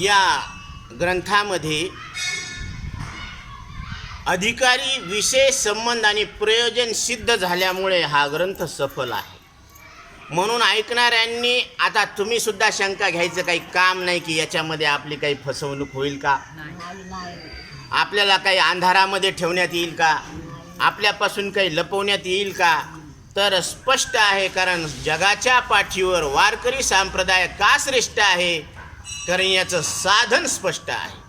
या ग्रंथामध्ये अधिकारी विशेष संबंध आणि प्रयोजन सिद्ध झाल्यामुळे हा ग्रंथ सफल आहे. म्हणून ऐकणाऱ्यांनी आता तुम्ही सुद्धा शंका घ्यायचं काही काम नाही की याच्यामध्ये आपली काही फसवणूक होईल का? आपल्याला काही अंधारामध्ये ठेवण्यात येईल का? आपल्यापासून काही लपवण्यात येईल का? तर स्पष्ट आहे कारण जगाच्या पाठीवर वारकरी संप्रदाय का श्रेष्ठ आहे? कारण याचं साधन स्पष्ट आहे.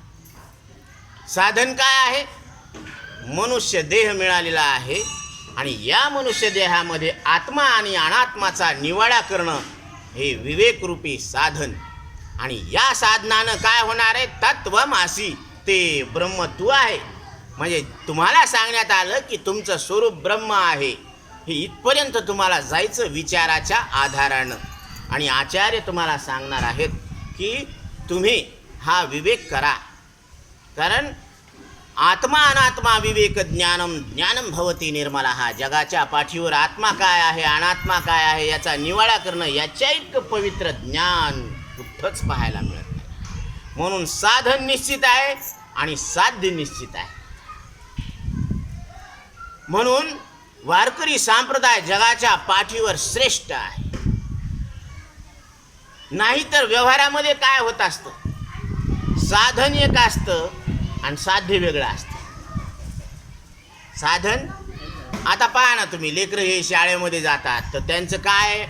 साधन काय आहे? मनुष्य देह मिळालेला आहे आणि या मनुष्य देहामध्ये आत्मा आणि अनात्माचा निवाडा करणं हे विवेकरूपी साधन. आणि या साधनानं काय होणार आहे? तत्वमासी. ते ब्रह्म तू आहे. म्हणजे तुम्हाला सांगण्यात आलं की तुमचं स्वरूप ब्रह्म आहे. हे इथपर्यंत तुम्हाला जायचं विचाराच्या आधारानं. आणि आचार्य तुम्हाला सांगणार आहेत की तुम्ही हा विवेक करा. कारण आत्मा अनात्मा विवेक ज्ञानम ज्ञानम भवती निर्मला. हा जगाच्या पाठीवर आत्मा काय आहे अनात्मा काय आहे याचा निवाडा करणं याच्या इतकं पवित्र ज्ञान कुठंच पाहायला मिळत नाही. म्हणून साधन निश्चित आहे आणि साध्य निश्चित आहे. म्हणून वारकरी संप्रदाय जगाच्या पाठीवर श्रेष्ठ आहे. नाहीतर व्यवहारामध्ये काय होत असतं? साधन एक असतं आणि साध्य वेगळं असतं. साधन? आता पहा ना तुम्ही लेकरं हे शाळेमध्ये जातात तर त्यांचं काय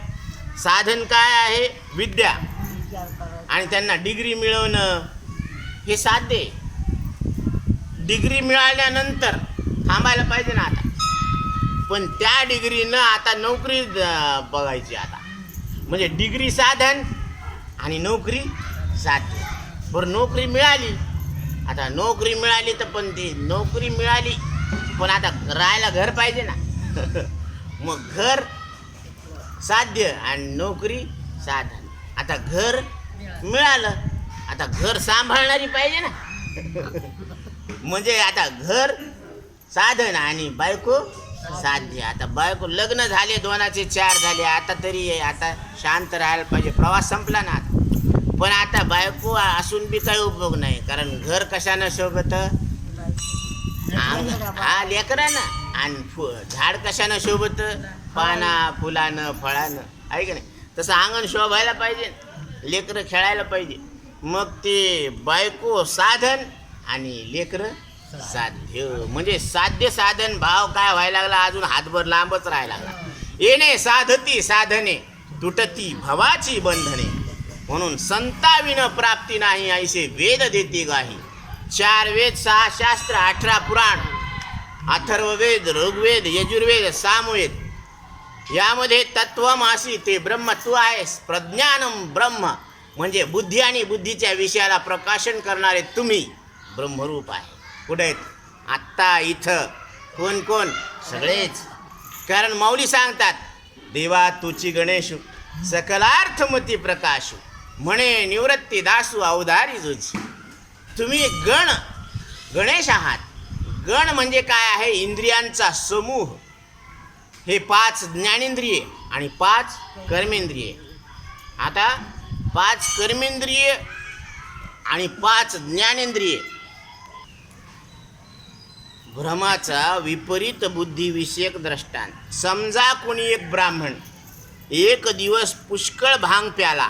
साधन काय आहे? विद्या. आणि त्यांना डिग्री मिळवणं हे साध्य आहे. डिग्री मिळाल्यानंतर थांबायला पाहिजे ना आता. पण त्या डिग्रीनं आता नोकरी बघायची आता. म्हणजे डिग्री साधन आणि नोकरी साध्य बरं नोकरी मिळाली. आता नोकरी मिळाली तर पण ती नोकरी मिळाली पण आता राहायला घर पाहिजे ना. मग घर साध्य आणि नोकरी साधन. आता घर मिळालं आता घर सांभाळणारी पाहिजे ना. म्हणजे आता घर साधन आणि बायको साध्य. आता बायको लग्न झाले दोनाचे चार झाले आता तरी आता शांत राहायला पाहिजे. प्रवास संपला ना आता. पण आता बायको असून बी काही उपयोग नाही कारण घर कशानं शोभत? हा लेकरानं. आणि फु झाड कशानं शोभत? पाना फुलानं फळानं. आहे की नाही? तसं अंगण शोभायला पाहिजे लेकरं खेळायला पाहिजे. मग ते बायको साधन आणि लेकरं साध्य. म्हणजे साध्य साधन भाव काय व्हायला लागला? अजून हातभर लांबच राहायला लागला. येणे साधती साधने तुटती भवाची बंधने. म्हणून संताविन प्राप्ती नाही ऐसे वेद देते गाही चार वेद सहा शास्त्र अठरा पुराण अथर्ववेद ऋग्वेद यजुर्वेद सामवेद. यामध्ये तत्वमासी ते ब्रह्म तू आहेस. प्रज्ञानम ब्रह्म. म्हणजे बुद्धी आणि बुद्धीच्या विषयाला प्रकाशन करणारे तुम्ही ब्रह्मरूप आहे. कुठे आहेत आत्ता इथं कोण कोण? सगळेच. कारण माऊली सांगतात देवा तुची गणेशू सकलार्थमती प्रकाशू. म्हणे निवृत्ती दासू अवधारी तुझी तुम्ही गण गणेश आहात. गण म्हणजे काय आहे? इंद्रियांचा समूह. हे पाच ज्ञानेंद्रिये आणि पाच कर्मेंद्रिये. आता पाच कर्मेंद्रिय आणि पाच ज्ञानेंद्रिये. भ्रमाचा विपरीत बुद्धिविषयक दृष्टांत. समजा कोणी एक ब्राह्मण एक दिवस पुष्कळ भांग प्याला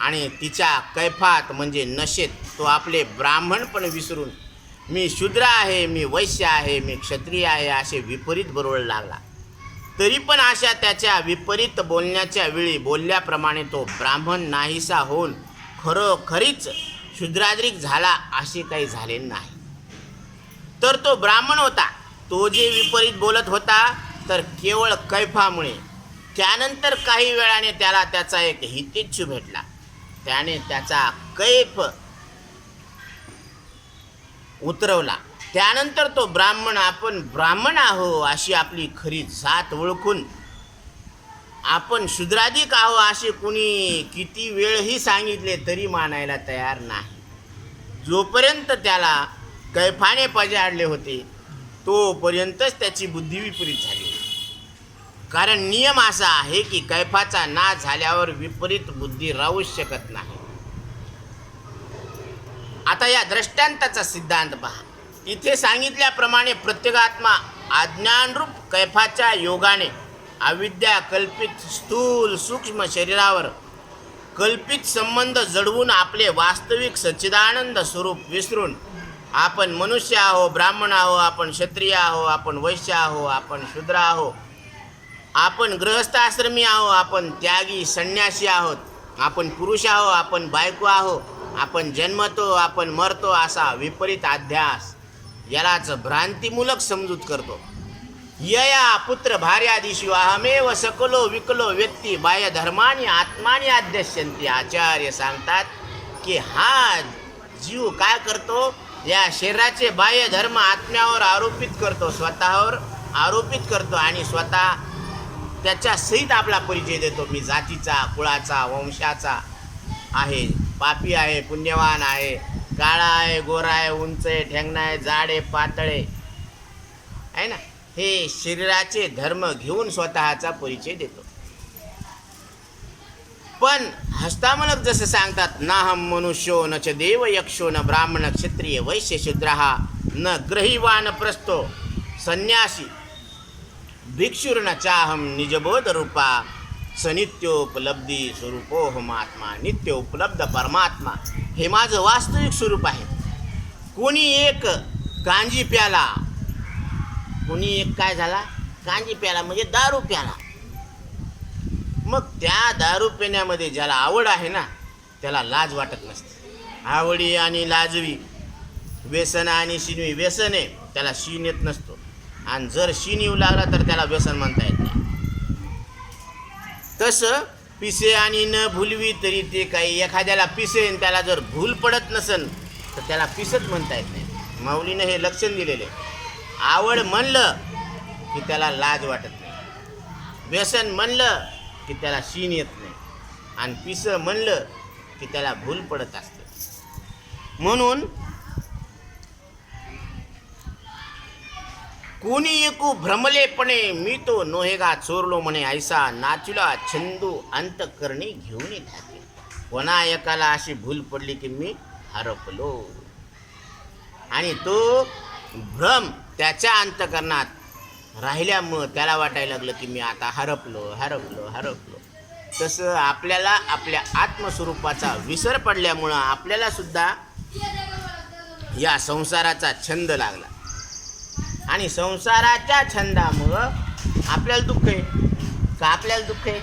आणि तिच्या कैफात म्हणजे नशेत तो आपले ब्राह्मण पण विसरून मी शूद्र आहे मी वैश्य आहे मी क्षत्रिय आहे असे विपरीत बरोबर लागला. तरी पण अशा त्याच्या विपरीत बोलण्याच्या वेळी बोलल्याप्रमाणे तो ब्राह्मण नाहीसा होऊन खरोखरीच शूद्राद्रिक झाला असे काही झाले नाही. तर तो ब्राह्मण होता. तो जे विपरीत बोलत होता तर केवळ कैफामुळे. त्यानंतर काही वेळाने त्याला त्याचा एक हितेच्छू भेटला. त्याने त्याचा कैफ उतरवला. त्यानंतर तो ब्राह्मण आपण ब्राह्मण आहो अशी आपली खरी जात ओळखून. आपण शुद्राधिक आहो असे कुणी किती वेळही सांगितले तरी मानायला तयार नाही. जोपर्यंत त्याला कैफाने पजाडले होते तोपर्यंतच त्याची बुद्धी विपरीत झाली कारण नियम असा आहे की कैफाचा ना झाल्यावर विपरीत बुद्धी राहूच शकत नाही. आता या दृष्टांताचा सिद्धांत पहा. इथे सांगितल्याप्रमाणे प्रत्येकात्मा अज्ञानरूप कैफाच्या योगाने अविद्या कल्पित स्थूल सूक्ष्म शरीरावर कल्पित संबंध जडवून आपले वास्तविक सच्चिदानंद स्वरूप विसरून आपण मनुष्य आहो ब्राह्मण आहो आपण क्षत्रिय आहो आपण वैश्य आहो आपण शूद्र आहो आपण गृहस्थ आश्रमी आहो आपण त्यागी संन्यासी आहोत. आपण पुरुष आहो आपण बायको आहो आपण जन्मतो आपण मरतो असा विपरीत अध्यास. यालाच भ्रांतीमूलक समजूत करतो. यया पुत्र भार्यादिशी अहमेव सकलो विकलो व्यक्ती बाह्य धर्मानी आत्मानी आद्यश्यंती आचार्य सांगतात की हा जीव काय करतो? या शरीराचे बाह्य धर्म आत्म्यावर आरोपित करतो स्वतःवर आरोपित करतो आणि स्वतः त्याच्या सहित आपला परिचय देतो मी. जातीचा कुळाचा वंशाचा आहे. पापी आहे पुण्यवान आहे. काळा आहे गोरा आहे उंच आहे ठेंगणा आहे जाड आहे आहे. ना? हे शरीराचे धर्म घेऊन स्वतःचा परिचय देतो. पण हस्तामलक जसं सांगतात ना हम मनुष्यो न च देव यक्षो न ब्राह्मण क्षत्रिय वैश्य शूद्रहा न ग्रहीवान प्रस्तो संन्यासी भिक्षुर्न चाहम निजबोध रूपा सनित्योपलब्धी स्वरूपोहम आत्मा नित्य उपलब्ध परमात्मा हे माझं वास्तविक स्वरूप आहे. कोणी एक कांजी प्याला कोणी एक काय झाला? कांजी प्याला म्हणजे दारू प्याला. मग त्या दारू पिण्यामध्ये ज्याला आवड आहे ना त्याला लाज वाटत नसते. आवडी आणि लाजवी व्यसन आणि शिनवी व्यसन आहे त्याला शीन येत नसते. आणि जर शीन येऊ लागला तर त्याला व्यसन म्हणता येत नाही. तसं पिसे आणि न भुलवी तरी ते काही एखाद्याला पिसेन त्याला जर भूल पडत नसन तर त्याला पिसत म्हणता येत नाही. माऊलीनं हे लक्षण दिलेले. आवड म्हणलं की त्याला लाज वाटत नाही. व्यसन म्हणलं की त्याला शीन येत नाही. आणि पिस म्हणलं की त्याला भूल पडत असते. म्हणून कोणी एकू भ्रमलेपणे मी तो नोहेगा चोरलो म्हणे ऐसा नाचुला छंदू अंतकरणी घेऊन येते कोणा एकाला अशी भूल पडली की मी हरपलो? आणि तो भ्रम त्याच्या अंतकरणात राहिल्यामुळं त्याला वाटायला लागलं की मी आता हरपलो हरपलो हरपलो. तसं आपल्याला आपल्या आत्मस्वरूपाचा विसर पडल्यामुळं आपल्याला सुद्धा या संसाराचा छंद लागला. आणि संसाराच्या छंदामुळं आपल्याला दुःख आहे. का आपल्याला दुःख आहे?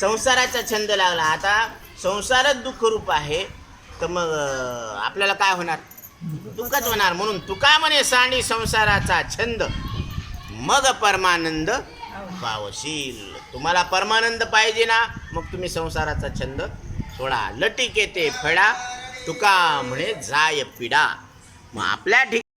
संसाराचा छंद लागला. आता संसारच दुःखरूप आहे. तर मग आपल्याला काय होणार? दुःखच होणार. म्हणून तुका म्हणे सांडी संसाराचा छंद. मग परमानंद पावशील. तुम्हाला परमानंद पाहिजे ना? मग तुम्ही संसाराचा छंद सोडा. लटी केते फळा तुका म्हणे जाय पिडा. मग आपल्या ठिकाणी